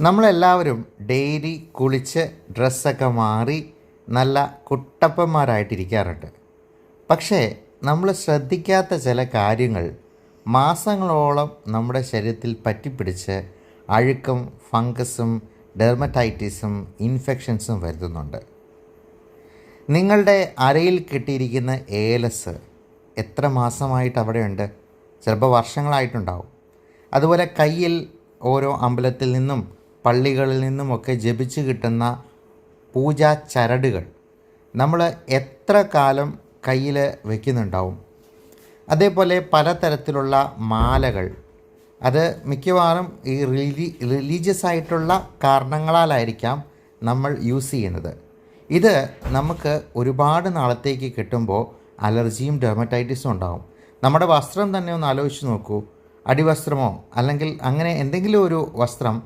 നമ്മളെല്ലാവരും ഡെയിലി കുളിച്ച് ഡ്രസ്സൊക്കെ മാറി നല്ല കുട്ടപ്പന്മാരായിട്ടിരിക്കാറുണ്ട്. പക്ഷേ നമ്മൾ ശ്രദ്ധിക്കാത്ത ചില കാര്യങ്ങൾ മാസങ്ങളോളം നമ്മുടെ ശരീരത്തിൽ പറ്റിപ്പിടിച്ച് അഴുക്കും ഫംഗസും ഡെർമറ്റൈറ്റിസും ഇൻഫെക്ഷൻസും വരുത്തുന്നുണ്ട്. നിങ്ങളുടെ അരയിൽ കിട്ടിയിരിക്കുന്ന ഏലസ് എത്ര മാസമായിട്ട് അവിടെയുണ്ട്? ചിലപ്പോൾ വർഷങ്ങളായിട്ടുണ്ടാവും. അതുപോലെ കയ്യിൽ ഓരോ അമ്പലത്തിൽ നിന്നും പള്ളികളിൽ നിന്നുമൊക്കെ ജപിച്ച് കിട്ടുന്ന പൂജാ ചരടുകൾ നമ്മൾ എത്ര കാലം കയ്യിൽ വയ്ക്കുന്നുണ്ടാവും അതേപോലെ പലതരത്തിലുള്ള മാലകൾ. അത് മിക്കവാറും ഈ റിലി റിലീജിയസ് ആയിട്ടുള്ള കാരണങ്ങളാലായിരിക്കാം നമ്മൾ യൂസ് ചെയ്യുന്നത്. ഇത് നമുക്ക് ഒരുപാട് നാളത്തേക്ക് കിട്ടുമ്പോൾ അലർജിയും ഡെർമറ്റൈറ്റിസും ഉണ്ടാകും നമ്മുടെ വസ്ത്രം തന്നെ ഒന്ന് ആലോചിച്ച് നോക്കൂ. അടിവസ്ത്രമോ? അല്ലെങ്കിൽ അങ്ങനെ എന്തെങ്കിലും ഒരു വസ്ത്രം